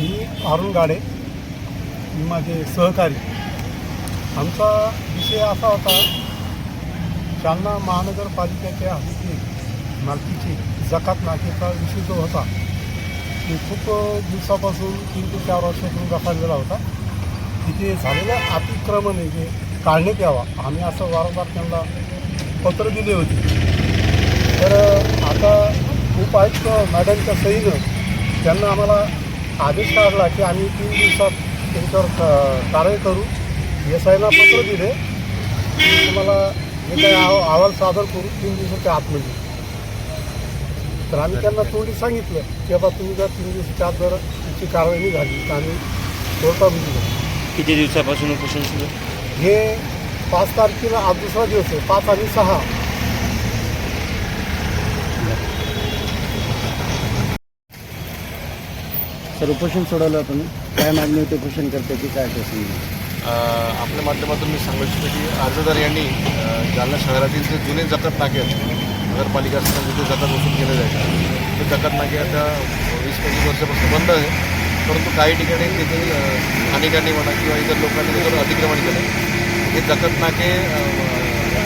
मी अरुण गाडे. मी माझे सहकारी. आमचा विषय असा होता जालना महानगरपालिकेच्या हद्दीतील मालकीची जकात नाकेचा विषय जो होता ते खूप दिवसापासून तीन ते चार वर्षापासून रखडलेला होता. तिथे झालेलं अतिक्रमण आहे जे काढण्यात यावा आम्ही असं वारंवार त्यांना पत्र दिले होते. तर आता उपायुक्त मॅडमच्या सहीनं त्यांना आम्हाला आदेश काढला की आम्ही तीन दिवसात त्यांच्यावर कारवाई करू. एस आयला पत्र दिले. की तुम्हाला जे काही अहवा- अहवाल सादर करू तीन दिवसाच्या आतमध्ये तर आम्ही त्यांना थोडी सांगितलं की बाबा तुम्ही जर तीन दिवसाच्या आत जर तुमची कारवाई नाही झाली तर आम्ही जाऊ. किती दिवसापासून उपोषण सुरू हे पाच तारखेला आज दुसरा दिवस आहे पाच आणि सहा. सर उपोषण सोडवलं आपण. काय मागणी होती उपोषण करते की काय कसं आपल्या माध्यमातून मी सांगू इच्छितो की अर्जदार यांनी जालना शहरातील जे जुने जकात नाके आहेत नगरपालिका असताना जिथे जकात वसूल केले जायचे. ते जकात नाके आता वीस पंचवीस वर्षापासून बंद आहे. परंतु काही ठिकाणी तेथील स्थानिकांनी म्हणा किंवा इतर लोकांनी त्याच्यावर अतिक्रमण केलं. हे जकात नाके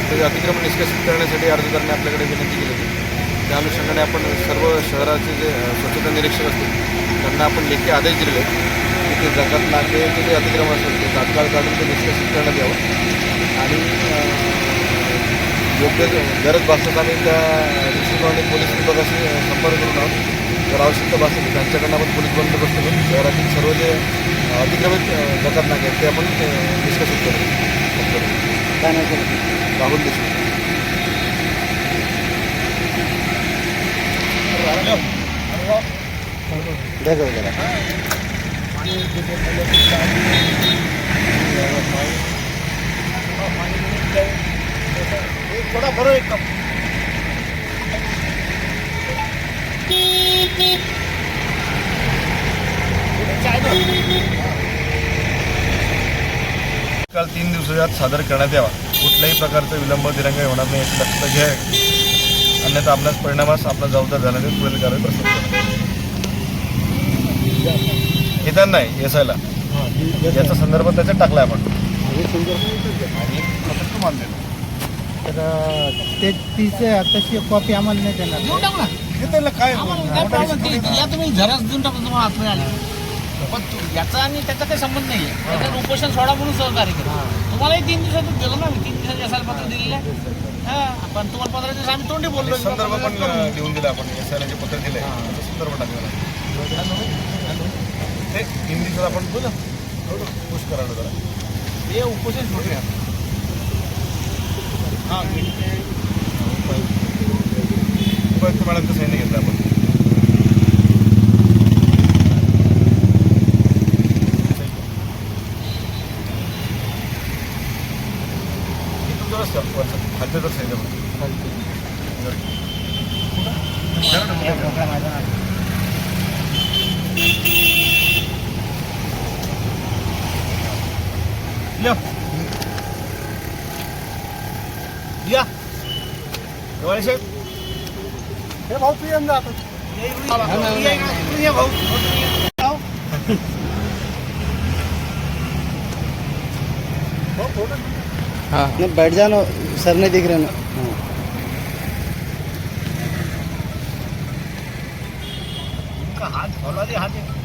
त्याचे अतिक्रमण निष्कासित करण्यासाठी अर्जदारांनी आपल्याकडे विनंती केली होती. त्या अनुषंगाने आपण सर्व शहराचे जे स्वच्छता निरीक्षक असतील त्यांना आपण लेखी आदेश आहेत. की ते जकात नाकेचे जे अतिक्रमण असेल ते तात्काळ काढून ते निष्कासित करण्यात यावं. आणि योग्य गरज भासत आम्ही त्या दृष्टिकोनाने पोलीस विभागाशी संपर्क करून आहोत. जर आवश्यकता भासेल त्यांच्याकडनं आपण पोलीस बंदोबस्त करून शहरातील सर्व जे अतिक्रमित नाके आहेत ते आपण अ, निष्कासित करू. काय नाही राहुल देशमुख. द्या जाऊ जरा थोडा बरं एक कप काल तीन दिवसात सादर करण्यात यावा. कुठल्याही प्रकारचा विलंब दिरंग होणार नाही याची दक्षता घ्या. अन्यथा आपल्याच परिणामास आपला जबाबदार झाल्याने पुढील कारवाई प्रस्तुत निदान नाही एस आयला याचा संदर्भ त्याच्यात टाकला आपण. आणि प्रकल्प मानलेला तर ते तिचे तशी कॉपी आम्हाला नाही देणार. देऊन टाकू ना. हे त्याला काय या तुम्ही देऊन तुम्हाला आली. पण तु- याचा आणि त्याचा काही संबंध नाही आहे उपोषण सोडा म्हणून सहकार्य केलं. तुम्हालाही तीन दिवसातच दिलं ना मी तीन दिवसाचे असायला पत्र दिलेलं आहे. पण तुम्हाला पंधरा दिवस आम्ही तोंडी बोललो संदर्भ पण लिहून दिला आपण एस आयला जे पत्र त्याचा संदर्भ टाकलेला ते दिवसात आपण बोला. पुश करा जरा. हे उपोषण सोडूया उपायुक्त मॅडमचं सैन्य घेतलं आपण. खाद्य जर सैन्य या या दिवाळी साहेब हे भाऊ तू जा आता. या भाऊ भाऊ, फोटो हाँ. नहीं बैठ जाना सर नहीं दिख रहे ना. हाँ दे हात